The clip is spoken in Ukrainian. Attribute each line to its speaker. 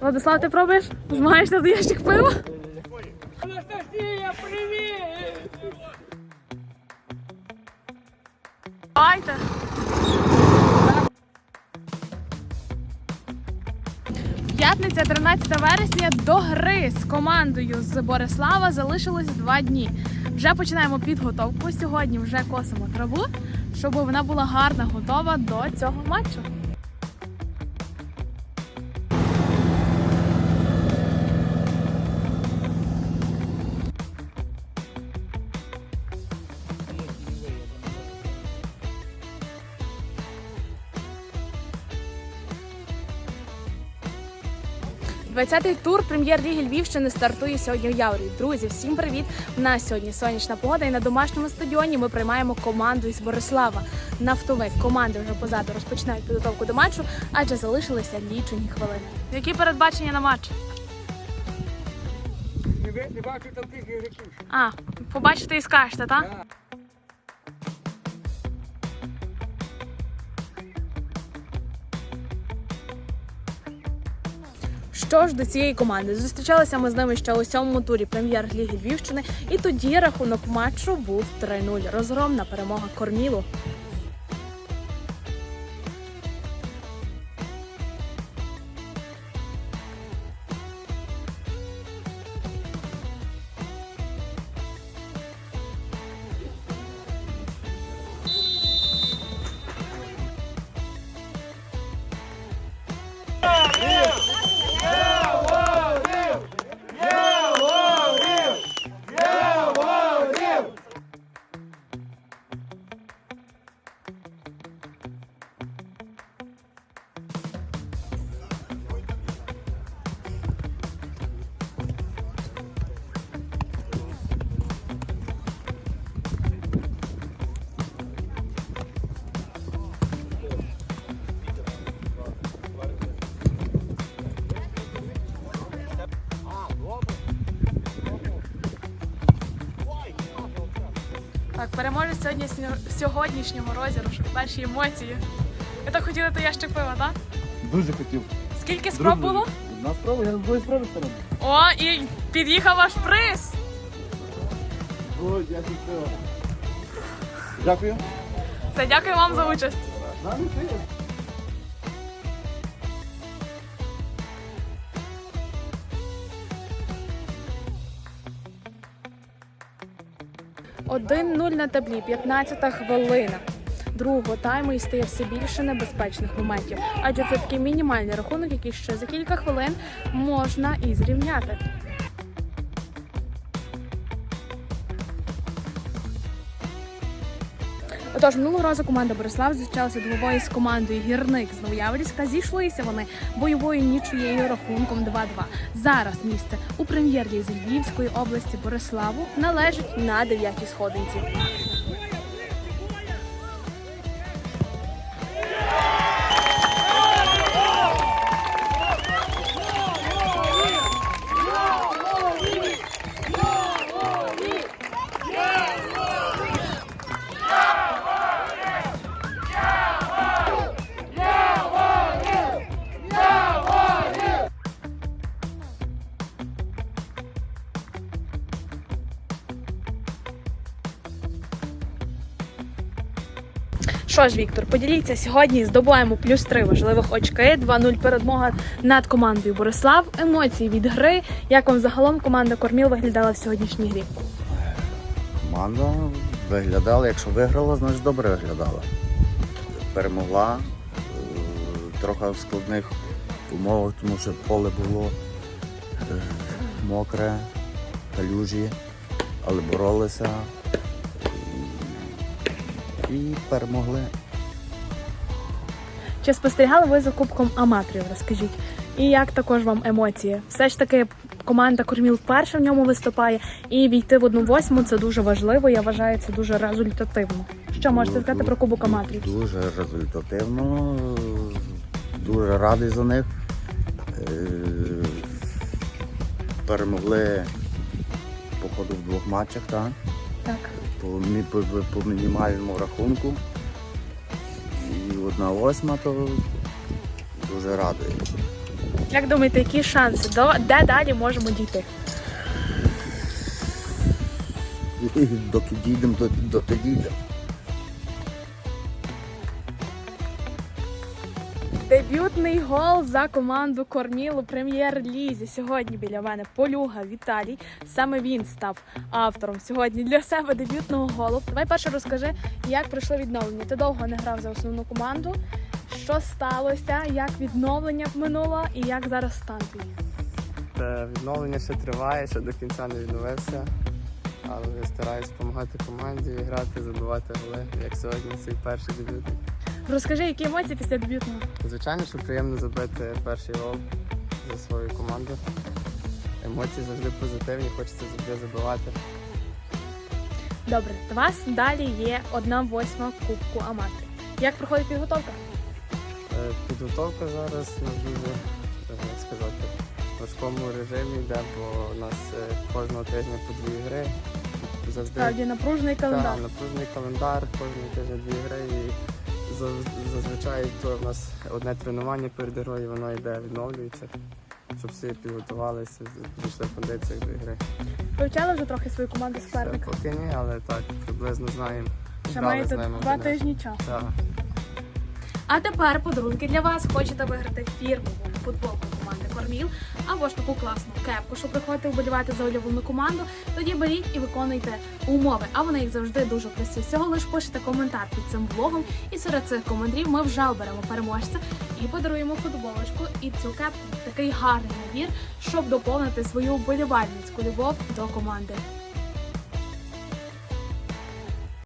Speaker 1: Владислав, ти пробуєш? Змагаєшся за ящик пива?
Speaker 2: Анастасія, привіт!
Speaker 1: Давайте. П'ятниця, 13 вересня, до гри з командою з Борислава залишилось два дні. Вже починаємо підготовку. Сьогодні вже косимо траву, щоб вона була гарна, готова до цього матчу. Двадцятий тур прем'єр-ліги Львівщини стартує сьогодні в Яворі. Друзі, всім привіт! У нас сьогодні сонячна погода і на домашньому стадіоні ми приймаємо команду із Борислава. Нафтовик команди вже позаду розпочинають підготовку до матчу, адже залишилися лічені хвилини. Які передбачення на матч?
Speaker 2: Не, бачу там тих ігроків.
Speaker 1: А, побачите і скажете, так?
Speaker 2: Так.
Speaker 1: Що ж до цієї команди? Зустрічалися ми з ними ще у сьомому турі прем'єр-ліги Львівщини, і тоді рахунок матчу був 3-0. Розгромна перемога Кормілу. Переможець сьогодні сьогоднішнього розіграшу. Перші емоції. Ви так хотіли то ящик пива, так?
Speaker 3: Дуже хотів.
Speaker 1: Скільки спроб було?
Speaker 3: Одна спроба, я з спроби справи сторони.
Speaker 1: О, і під'їхав ваш приз.
Speaker 3: О, дякую. Дякую.
Speaker 1: Це дякую вам за участь.
Speaker 3: Нам і ти.
Speaker 1: Один 0 на таблі, 15 хвилина. Другого тайму і стає все більше небезпечних моментів, адже це такий мінімальний рахунок, який ще за кілька хвилин можна і зрівняти. Отож, минулого разу команда Борислав зустрічалася двобої з командою Гірник з Новояворівська. Зійшлися вони бойовою нічиєю рахунком 2-2. Зараз місце у прем'єр-лізі Львівської області Бориславу належить на дев'ятій сходинці. Що ж, Віктор, поділіться сьогодні. Здобуваємо плюс три важливих очки. 2-0 перемога над командою Борислав. Емоції від гри. Як вам загалом команда Корміл виглядала в сьогоднішній грі?
Speaker 4: Команда виглядала, якщо виграла, значить добре виглядала. Перемогла е, трохи в складних умовах, тому що поле було е, мокре, калюжі, але боролися і, перемогли.
Speaker 1: Чи спостерігали ви за кубком аматорів? Розкажіть. І як також вам емоції? Все ж таки команда Корміл вперше в ньому виступає, і війти в одну восьму це дуже важливо. Я вважаю, це дуже результативно. Що можете сказати про кубок аматорів?
Speaker 4: Дуже результативно, дуже радий за них. Е, Перемогли походу в двох матчах, так?
Speaker 1: Так.
Speaker 4: По, по, по мінімальному рахунку. І одна восьма, то дуже радує.
Speaker 1: Як думаєте, які шанси? До де далі можемо дійти?
Speaker 4: Доки дійдемо, то, то дійдемо.
Speaker 1: Дебютний гол за команду Корніл у прем'єр-лізі. Сьогодні біля мене Полюга Віталій. Саме він став автором сьогодні для себе дебютного голу. Давай перше розкажи, як пройшло відновлення. Ти довго не грав за основну команду. Що сталося, як відновлення минуло і як зараз стан твій?
Speaker 5: Та відновлення ще триває, ще до кінця не відновився. Але я стараюсь допомагати команді грати, забивати голи, як сьогодні цей перший дебют.
Speaker 1: Розкажи, які емоції після дебютного?
Speaker 5: Звичайно, що приємно забити перший гол за свою команду. Емоції завжди позитивні, хочеться завжди забивати.
Speaker 1: Добре, у вас далі є одна восьма кубку аматорів. Як проходить підготовка?
Speaker 5: Е, Підготовка зараз на дуже, е, як сказати, важкому режимі йде, бо у нас е, кожного тижня по дві гри. Завжди
Speaker 1: Справді напружений календар.
Speaker 5: Так, напружений календар, кожен тиждень дві гри і зазвичай то в нас одне тренування перед грою, воно йде, відновлюється, щоб всі підготувалися, пішли в кондиціях до гри.
Speaker 1: Вивчали вже трохи свою команду
Speaker 5: Ще
Speaker 1: суперника.
Speaker 5: поки ні, але так, приблизно знаємо.
Speaker 1: Ще
Speaker 5: грали
Speaker 1: маєте два
Speaker 5: один
Speaker 1: тижні часу.
Speaker 5: Так.
Speaker 1: А тепер подарунки для вас. Хочете виграти фірмову футболку команди Корміл або ж таку класну кепку, щоб приходити вболівати за улюблену команду. Тоді беріть і виконуйте умови. А вони їх завжди дуже прості. Всього лиш пишете коментар під цим блогом, і серед цих коментарів ми вже оберемо переможця і подаруємо футболочку і цю кепку. Такий гарний набір, щоб доповнити свою вболівальницьку любов до команди.